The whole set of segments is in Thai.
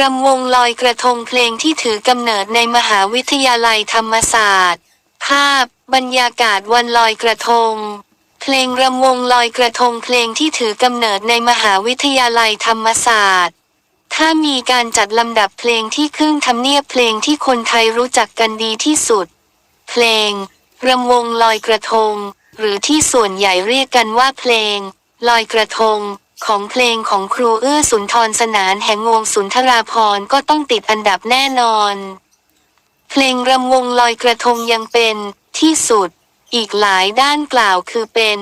รำวงลอยกระทงเพลงที่ถือกำเนิดในมหาวิทยาลัยธรรมศาสตร์ ภาพ บรรยากาศวันลอยกระทง เพลงรำวงลอยกระทงเพลงที่ถือกำเนิดในมหาวิทยาลัยธรรมศาสตร์ ถ้ามีการจัดลำดับเพลงที่ขึ้นทำเนียบเพลงที่คนไทยรู้จักกันดีที่สุด เพลงรำวงลอยกระทง หรือที่ส่วนใหญ่เรียกกันว่าเพลง ลอยกระทง ของเพลงของครูเอื้อสุนทรสนานแห่งวงสุนทราพรก็ต้องติดอันดับแน่นอน เพลงรำวงลอยกระทงยังเป็นที่สุด อีกหลายด้านกล่าวคือเป็น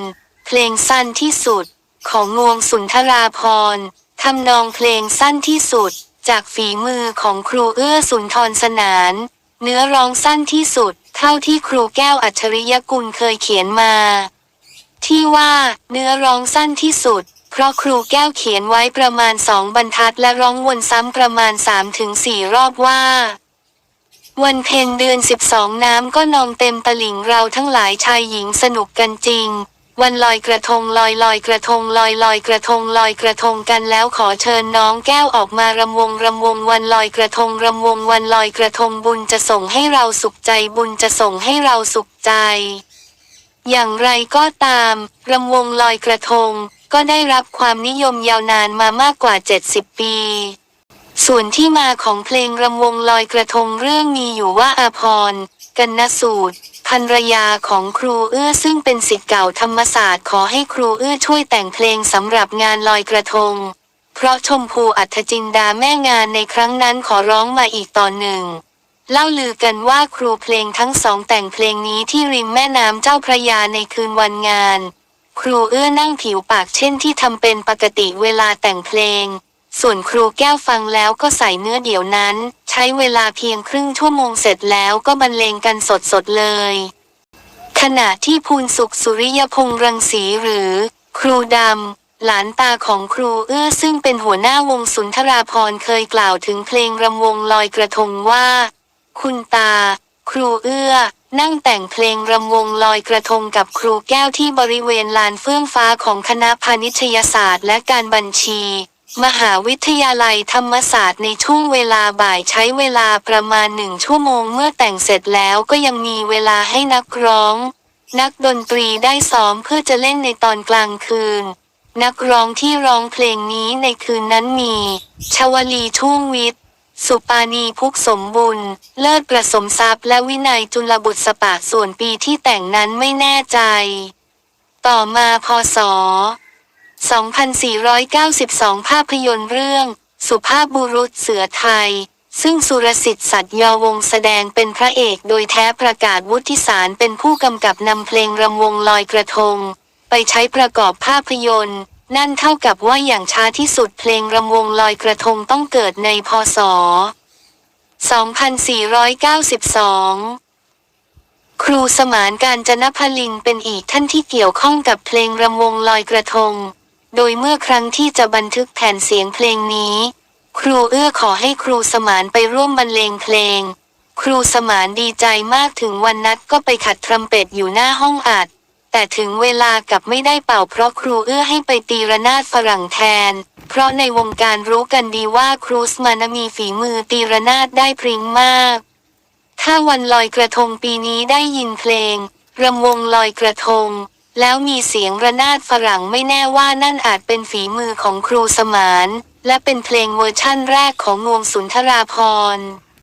เพลงสั้นที่สุด ของวงสุนทราพรทำนองเพลงสั้นที่สุด จากฝีมือของครูเอื้อสุนทรสนาน เนื้อร้องสั้นที่สุด เท่าที่ครูแก้วอัจฉริยกุลเคยเขียนมา ที่ว่าเนื้อร้องสั้นที่สุด เพราะครูแก้วเขียนไว้ประมาณสองบรรทัดและร้องวนซ้ำประมาณ3าถึงสรอบว่า วันเพ็ญเดือนสิบสองน้ำก็นองเต็มตลิ่งเราทั้งหลายชายหญิงสนุกกันจริง วันลอยกระทงลอยลอยกระทงลอยลอยกระทงลอยกระทงกันแล้วขอเชิญน้องแก้วออกมารำวงรำวงวันลอยกระทงรำวงวันลอยกระทงบุญจะส่งให้เราสุขใจบุญจะส่งให้เราสุขใจ อย่างไรก็ตามรำวงลอยกระทง ก็ได้รับความนิยมยาวนานมามากกว่า 70 ปี ส่วนที่มาของเพลงรำวงลอยกระทงเรื่องมีอยู่ว่าอาพรกันนสูตรภรรยาของครูเอื้อซึ่งเป็นศิษย์เก่าธรรมศาสตร์ขอให้ครูเอื้อช่วยแต่งเพลงสำหรับงานลอยกระทง เพราะชมพูอัธจินดาแม่งานในครั้งนั้นขอร้องมาอีกตอนหนึ่ง เล่าลือกันว่าครูเพลงทั้งสองแต่งเพลงนี้ที่ริมแม่น้ำเจ้าพระยาในคืนวันงาน ครูเอื้อนั่งผิวปากเช่นที่ทำเป็นปกติเวลาแต่งเพลง ส่วนครูแก้วฟังแล้วก็ใส่เนื้อเดี๋ยวนั้น ใช้เวลาเพียงครึ่งชั่วโมงเสร็จแล้วก็บรรเลงกันสดๆเลย ขณะที่ภูนสุขสุริยพงษ์รังสีหรือ ครูดำหลานตาของครูเอื้อซึ่งเป็นหัวหน้าวงสุนทราพรเคยกล่าวถึงเพลงรำวงลอยกระทงว่า คุณตา ครูเอื้อ นั่งแต่งเพลงรำวงลอยกระทงกับครูแก้วที่บริเวณลานเฟื่องฟ้าของคณะพาณิชยศาสตร์และการบัญชี มหาวิทยาลัยธรรมศาสตร์ในช่วงเวลาบ่ายใช้เวลาประมาณหนึ่งชั่วโมงเมื่อแต่งเสร็จแล้วก็ยังมีเวลาให้นักร้อง นักดนตรีได้ซ้อมเพื่อจะเล่นในตอนกลางคืนนักร้องที่ร้องเพลงนี้ในคืนนั้นมี ชวลีทุ่งวิทย์ สุปานีพุกสมบุญ เลิศประสมทรัพย์และวินัยจุลบุตรสปะส่วนปีที่แต่งนั้นไม่แน่ใจ ต่อมาพศ 2492 ภาพยนตร์เรื่อง สุภาพบุรุษเสือไทย ซึ่งสุรสิทธิ์สัตย์ยอวงแสดงเป็นพระเอกโดยแท้ประกาศวุฒิสารเป็นผู้กำกับนำเพลงรำวงลอยกระทง ไปใช้ประกอบภาพยนตร์ นั่นเท่ากับว่าอย่างช้าที่สุดเพลงรำวงลอยกระทงต้องเกิดในพศ 2492 ครูสมานการจนพลินเป็นอีกท่านที่เกี่ยวข้องกับเพลงรำวงลอยกระทง โดยเมื่อครั้งที่จะบันทึกแผ่นเสียงเพลงนี้ ครูเอื้อขอให้ครูสมานไปร่วมบรรเลงเพลง ครูสมานดีใจมากถึงวันนัดก็ไปขัดทรัมเป็ตอยู่หน้าห้องอัด แต่ถึงเวลากับไม่ได้เป่าเพราะครูเอื้อให้ไปตีระนาดฝรั่งแทน เพราะในวงการรู้กันดีว่าครูสมานมีฝีมือตีระนาดได้พริ้งมาก ถ้าวันลอยกระทงปีนี้ได้ยินเพลงรำวงลอยกระทง แล้วมีเสียงระนาดฝรั่งไม่แน่ว่านั่นอาจเป็นฝีมือของครูสมาน และเป็นเพลงเวอร์ชั่นแรกของงวงสุนทราพร